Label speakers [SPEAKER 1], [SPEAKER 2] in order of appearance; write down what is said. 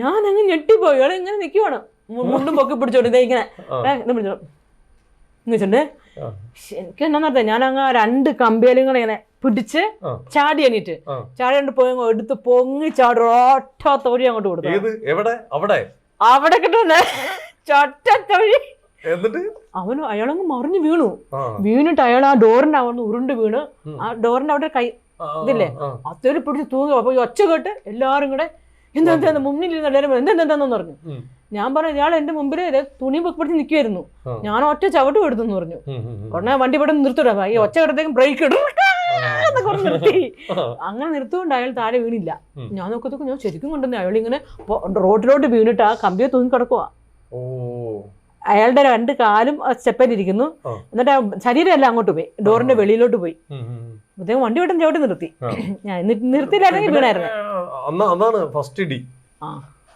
[SPEAKER 1] ഞാൻ അങ്ങ് ഞെട്ടിപ്പോയി. ഇയാളെ ഇങ്ങനെ നിൽക്കുവാണ് മുണ്ടും പൊക്കി പിടിച്ചോണ്ട് ഇതേ ഇങ്ങനെ. ഇത് പിടിച്ചോ വെച്ചിട്ടുണ്ട് എനിക്ക് എന്നാ പറഞ്ഞത് ഞാൻ അങ്ങ് രണ്ട് കമ്പിയലുകൾ ഇങ്ങനെ പിടിച്ച് ചാടി എണീറ്റ്. ചാടി കണ്ട് പോയി എടുത്ത് പൊങ്ങി ചാടി ഒറ്റ തൊഴി അങ്ങോട്ട് കൊടുത്തു.
[SPEAKER 2] എവിടെ? അവിടെ?
[SPEAKER 1] അവിടെ കിട്ടുന്ന. ചൊറ്റ തൊഴി.
[SPEAKER 2] എന്നിട്ട്?
[SPEAKER 1] അവന് അയാളങ്ങ് മറിഞ്ഞു വീണു. വീണിട്ട് അയാൾ ആ ഡോറിന്റെ അവിടെ ഉരുണ്ട് വീണ്. ആ ഡോറിന്റെ അവിടെ കൈ ഇതില്ലേ?
[SPEAKER 2] ആ,
[SPEAKER 1] പിടിച്ച് തൂങ്ങി. അപ്പൊ ഈ ഒച്ച കേട്ട് എല്ലാരും കൂടെ എന്താ മുന്നിൽ ഇരുന്ന് എല്ലാവരും എന്താ എന്താന്ന് പറഞ്ഞു. ഞാൻ പറഞ്ഞു ഇയാൾ എന്റെ മുമ്പിൽ തുണി പിടിച്ച് നിൽക്കുമായിരുന്നു ഞാൻ ഒറ്റ ചവിട്ട് എടുത്തെന്ന് പറഞ്ഞു. ഉടനെ വണ്ടി ഇവിടെ നിർത്തിടാ ഈ ഒച്ച കിടത്തേക്കും ബ്രേക്ക് ഇടും. നിർത്തി. അങ്ങനെ നിർത്തുകൊണ്ട് അയാൾ താഴെ വീണില്ല. ഞാൻ നോക്കത്തൊക്കെ ഞാൻ ശരിക്കും കൊണ്ടുവന്നു അയാൾ ഇങ്ങനെ റോഡിലോട്ട് വീണിട്ട് ആ കമ്പിയെ തൂങ്ങി കിടക്കുക അയാളുടെ രണ്ട് കാലും സ്റ്റെപ്പിലിരിക്കുന്നു. എന്നിട്ട് ശരീരം എല്ലാം അങ്ങോട്ട് പോയി. ഡോറിന്റെ വെളിയിലോട്ട് പോയി. അദ്ദേഹം വണ്ടി വിട്ടും ചവിട്ടി നിർത്തി. ഞാൻ നിർത്തിയില്ലായിരുന്നെങ്കിൽ വീണായിരുന്നു.
[SPEAKER 2] അന്ന് അതാണ് ഫസ്റ്റ് ഇടി